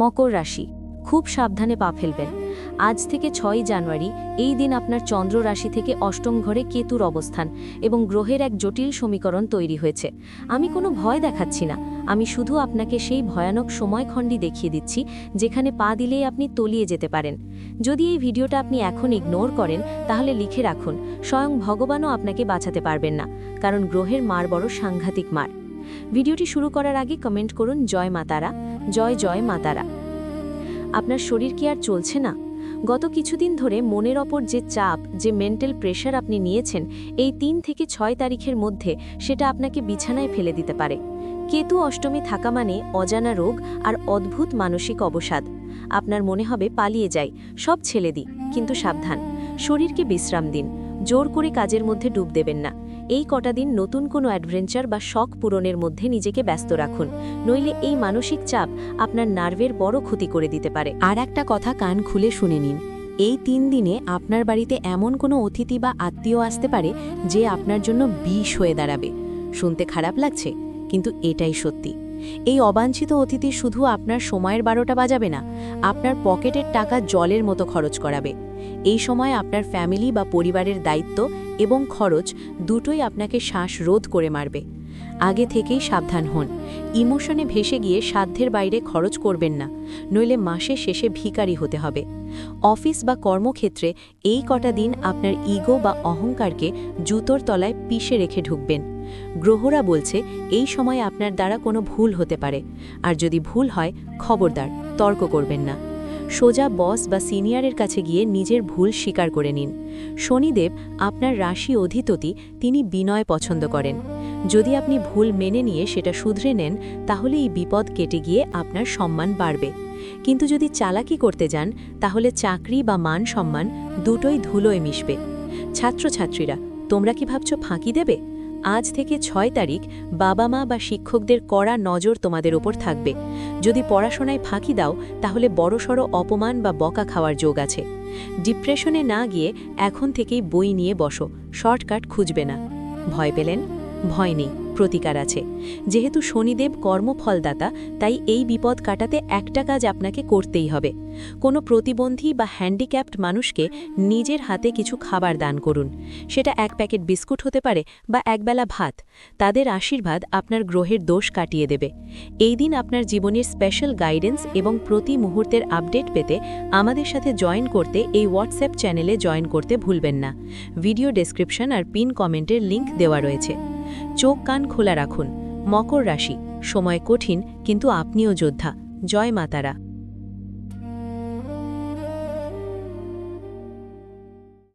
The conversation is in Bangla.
মকর রাশি। খুব সাবধানে পা ফেলবেন। আজ থেকে ছয় জানুয়ারি, এই দিন আপনার চন্দ্র রাশি থেকে অষ্টম ঘরে কেতুর অবস্থান এবং গ্রহের এক জটিল সমীকরণ তৈরি হয়েছে। আমি কোনো ভয় দেখাচ্ছি না। আমি শুধু আপনাকে সেই ভয়ানক সময়খণ্ডই দেখিয়ে দিচ্ছি, যেখানে পা দিলেই আপনি তলিয়ে যেতে পারেন। যদি এই ভিডিওটা আপনি এখন ইগনোর করেন, তাহলে লিখে রাখুন, স্বয়ং ভগবানও আপনাকে বাঁচাতে পারবেন না, কারণ গ্রহের মার বড় সাংঘাতিক মার। ভিডিওটি শুরু করার আগে কমেন্ট করুন, জয় মাতারা জয় জয় মাতারা। আপনার শরীর কি আর চলছে না? গত কিছুদিন ধরে মনের ওপর যে চাপ, যে মেন্টাল প্রেশার আপনি নিয়েছেন, এই তিন থেকে ছয় তারিখের মধ্যে সেটা আপনাকে বিছানায় ফেলে দিতে পারে। কেতু অষ্টমী থাকা মানে অজানা রোগ আর অদ্ভুত মানসিক অবসাদ। আপনার মনে হবে পালিয়ে যাই, সব ছেলে দিই, কিন্তু সাবধান। শরীরকে বিশ্রাম দিন। জোর করে কাজের মধ্যে ডুব দেবেন না। এই কটা দিন নতুন কোনো অ্যাডভেঞ্চার বা শখ পূরণের মধ্যে নিজেকে ব্যস্ত রাখুন। নইলে এই মানসিক চাপ আপনার নার্ভের বড় ক্ষতি করে দিতে পারে। আর একটা কথা কান খুলে শুনে নিন। এই তিন দিনে আপনার বাড়িতে এমন কোনো অতিথি বা আত্মীয় আসতে পারে যে আপনার জন্য বিষ হয়ে দাঁড়াবে। শুনতে খারাপ লাগছে, কিন্তু এটাই সত্যি। এই অবাঞ্ছিত অতিথি শুধু আপনার সময়ের বারোটা বাজাবে না, আপনার পকেটের টাকা জলের মতো খরচ করাবে। এই সময় আপনার ফ্যামিলি বা পরিবারের দায়িত্ব এবং খরচ দুটোই আপনাকে শ্বাস রোধ করে মারবে। আগে থেকেই সাবধান হন। ইমোশনে ভেসে গিয়ে সাধ্যের বাইরে খরচ করবেন না, নইলে মাসের শেষে ভিখারি হতে হবে। অফিস বা কর্মক্ষেত্রে এই কটা দিন আপনার ইগো বা অহংকারকে জুতোর তলায় পিষে রেখে ঢুকবেন। গ্রহরা বলছে, এই সময় আপনার দ্বারা কোনো ভুল হতে পারে। আর যদি ভুল হয়, খবরদার, তর্ক করবেন না। সোজা বস বা সিনিয়রের কাছে গিয়ে নিজের ভুল স্বীকার করে নিন। শনিদেব, আপনার রাশি অধিততি, তিনি বিনয় পছন্দ করেন। যদি আপনি ভুল মেনে নিয়ে সেটা শুধরে নেন, তাহলে এই বিপদ কেটে গিয়ে আপনার সম্মান বাড়বে। কিন্তু যদি চালাকি করতে যান, তাহলে চাকরি বা মান সম্মান দুটোই ধুলোয় মিশবে। ছাত্রছাত্রীরা, তোমরা কি ভাবছ ফাঁকি দেবে? আজ থেকে ছয় তারিখ বাবা মা বা শিক্ষকদের কড়া নজর তোমাদের ওপর থাকবে। যদি পড়াশোনায় ফাঁকি দাও, তাহলে বড়সড় অপমান বা বকা খাওয়ার যোগ আছে। ডিপ্রেশনে না গিয়ে এখন থেকেই বই নিয়ে বসো, শর্টকাট খুঁজবে না। ভয় পেলেন? ভয় নেই, প্রতিকার আছে। যেহেতু শনিদেব কর্মফলদাতা, তাই এই বিপদ কাটাতে একটা কাজ আপনাকে করতেই হবে। কোনো প্রতিবন্ধী বা হ্যান্ডিক্যাপড মানুষকে নিজের হাতে কিছু খাবার দান করুন। সেটা এক প্যাকেট বিস্কুট হতে পারে বা একবেলা ভাত। তাদের আশীর্বাদ আপনার গ্রহের দোষ কাটিয়ে দেবে। এই দিন আপনার জীবনের স্পেশাল গাইডেন্স এবং প্রতি মুহূর্তের আপডেট পেতে আমাদের সাথে জয়েন করতে এই হোয়াটসঅ্যাপ চ্যানেলে জয়েন করতে ভুলবেন না। ভিডিও ডেসক্রিপশন আর পিন কমেন্টের লিংক দেওয়া রয়েছে। চোখ কান খোলা রাখুন। মকর রাশি। সময় কঠিন কিন্তু আপনিও যোদ্ধা। জয় মাতারা।